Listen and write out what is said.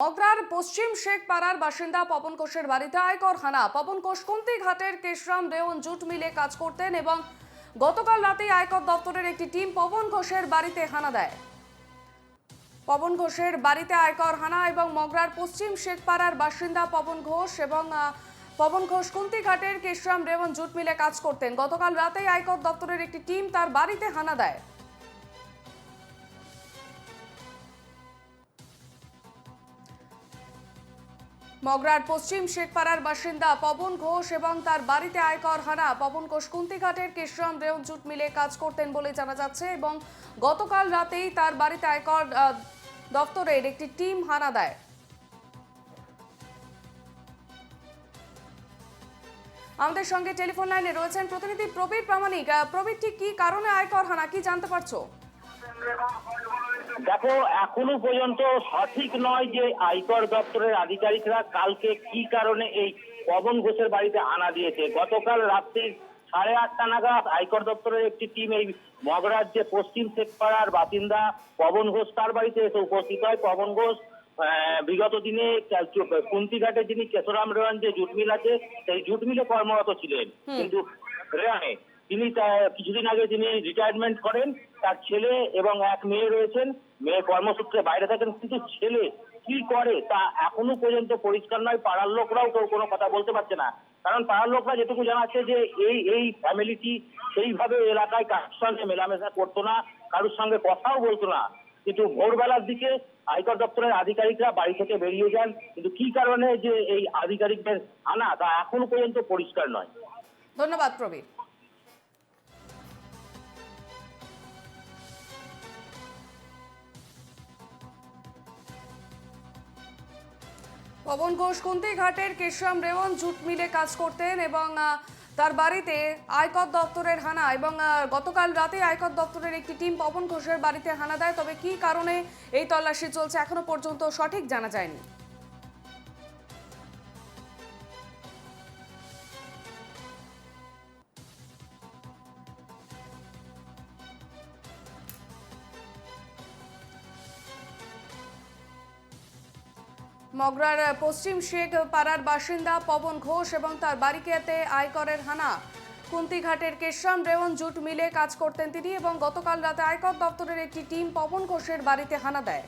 মগরার পশ্চিম শেখ পাড়ার বাসিন্দা পবন কোষের বাড়িতে আয়কর হানা। পবন কোষ কুন্তি ঘাটের কেশরাম রেওন জুট মিলে কাজ করতেন এবং গতকাল রাতে আয়কর দপ্তরের একটি টিম পবন ঘোষের বাড়িতে হানা দেয়। পবন ঘোষের বাড়িতে আয়কর হানা এবং মগরার পশ্চিম শেখপাড়ার বাসিন্দা পবন ঘোষ এবং পবন ঘোষ কুন্তিঘাটের কেশরাম রেওন জুট মিলে কাজ করতেন। গতকাল রাতেই আয়কর দপ্তরের একটি টিম তার বাড়িতে হানা দেয়। মগরার পশ্চিম শেখপাড়ার বাসিন্দা পবন ঘোষ এবং তার বাড়িতে আয়কর হানা পবন ঘোষ কুন্তিঘাটের কেশরাম রেওন জুট মিলে কাজ করতেন বলে জানা যাচ্ছে এবং গতকাল রাতেই তার বাড়িতে আয়কর দপ্তরের একটি টিম হানা দেয়। আমাদের সঙ্গে টেলিফোন লাইনে রয়েছেন প্রতিনিধি প্রবীর প্রামাণিক। প্রবীর, ঠিক কি কারণে আয়কর হানা, কি জানতে পারছ? দেখো এখনও পর্যন্ত সঠিক নয় যে আয়কর দপ্তরের আধিকারিকরা কালকে কি কারণে এই পবন ঘোষের বাড়িতে হানা দিয়েছে। গতকাল রাত্রি সাড়ে আটটা নাগাদ আয়কর দপ্তরের একটি টিম এই মগরার যে পশ্চিম শেখপাড়ার বাসিন্দা পবন ঘোষ তার বাড়িতে এসে উপস্থিত হয়। পবন ঘোষ আহ, বিগত দিনে কুন্তিঘাটে যিনি কেশরাম রেওয়ান যে জুট মিল আছে সেই জুট মিলে কর্মরত ছিলেন। কিন্তু রেওয়ানে তিনি কিছুদিন আগে তিনি রিটায়ারমেন্ট করেন, তার ছেলে এবং এক মেয়ে রয়েছেন। মেয়ে কর্মসূত্রে বাইরে থাকেন, কিন্তু ছেলে কি করে তা এখনও পর্যন্ত পরিষ্কার নয়। পাড়ার লোকরাও কেউ কোনো কথা বলতে পারছে না। কারণ পাড়ার লোকরা যেটুকু জানাচ্ছে যে এই এই ফ্যামিলিটি সেইভাবে এলাকায় কারোর সঙ্গে মেলামেশা করতো না, কারোর সঙ্গে কথাও বলতো না। কিন্তু ভোরবেলার দিকে আয়কর দপ্তরের আধিকারিকরা বাড়ি থেকে বেরিয়ে যান। কিন্তু কি কারণে যে এই আধিকারিকদের আনা তা এখনও পর্যন্ত পরিষ্কার নয়। ধন্যবাদ প্রবীর। পবন ঘোষ, কুন্তি ঘাটের কেশরাম রেওয়ান জুট মিলে কাজ করতেন এবং তার বাড়িতে আয়কর দপ্তরের হানা এবং গতকাল রাতে আয়কর দপ্তরের একটি টিম পবন ঘোষের বাড়িতে হানা দেয়। তবে কি কারণে এই তল্লাশি চলছে এখনও পর্যন্ত সঠিক জানা যায়নি। মগরার পশ্চিম শেখ পাড়ার বাসিন্দা পবন ঘোষ এবং তার বাড়িকেতে আয়করের হানা। কুন্তিঘাটের কেশরাম রেওয়ন জুট মিলে কাজ করতেন তিনি এবং গতকাল রাতে আয়কর দপ্তরের একটি টিম পবন ঘোষের বাড়িতে হানা দেয়।